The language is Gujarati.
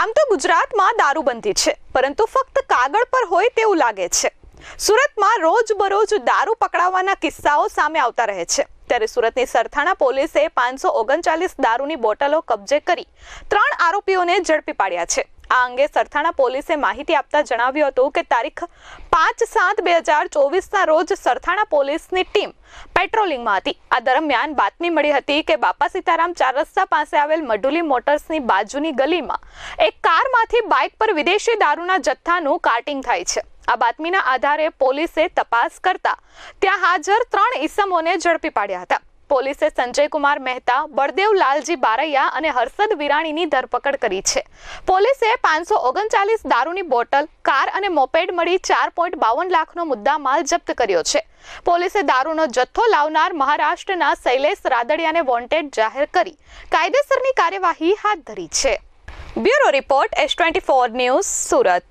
આમ તો ગુજરાતમાં દારૂબંધી છે, પરંતુ ફક્ત કાગળ પર હોય તેવું લાગે છે. સુરતમાં રોજબરોજ દારૂ પકડાવવાના કિસ્સાઓ સામે આવતા રહે છે. ત્યારે સુરતની સરથાણા પોલીસે પાંચસો ઓગણચાલીસ દારૂની બોટલો કબજે કરી ત્રણ આરોપીઓને ઝડપી પાડ્યા છે. આ અંગે સરથાણા પોલીસે માહિતી આપતા જણાવ્યું હતું કે તારીખ પાંચ સાત બે હજાર ચોવીસના રોજ સરથાણા પોલીસની ટીમ પેટ્રોલિંગમાં હતી. આ દરમિયાન બાતમી મળી હતી કે બાપા સીતારામ ચાર રસ્તા પાસે આવેલ મઢુલી મોટર્સની બાજુની ગલીમાં એક કારમાંથી બાઇક પર વિદેશી દારૂના જથ્થાનું કાર્ટિંગ થાય છે. આ બાતમીના આધારે પોલીસે તપાસ કરતા ત્યાં હાજર ત્રણ ઈસમોને ઝડપી પાડ્યા હતા. પોલીસે સંજયકુમાર મહેતા, બળદેવ લાલજી બારૈયા અને હર્ષદ વિરાણીની ધરપકડ કરી છે. પોલીસે પાંચસો ઓગણચાલીસ દારૂની બોટલ, કાર અને મોપેડ મળી ચાર પોઈન્ટ બાવન લાખનો મુદ્દા માલ જપ્ત કર્યો છે. પોલીસે દારૂનો જથ્થો લાવનાર મહારાષ્ટ્રના શૈલેષ રાદડિયાને વોન્ટેડ જાહેર કરી. કાયદેસરની કાર્યવાહી હાથ ધરી છે. Bureau report, S twenty four news, Surat.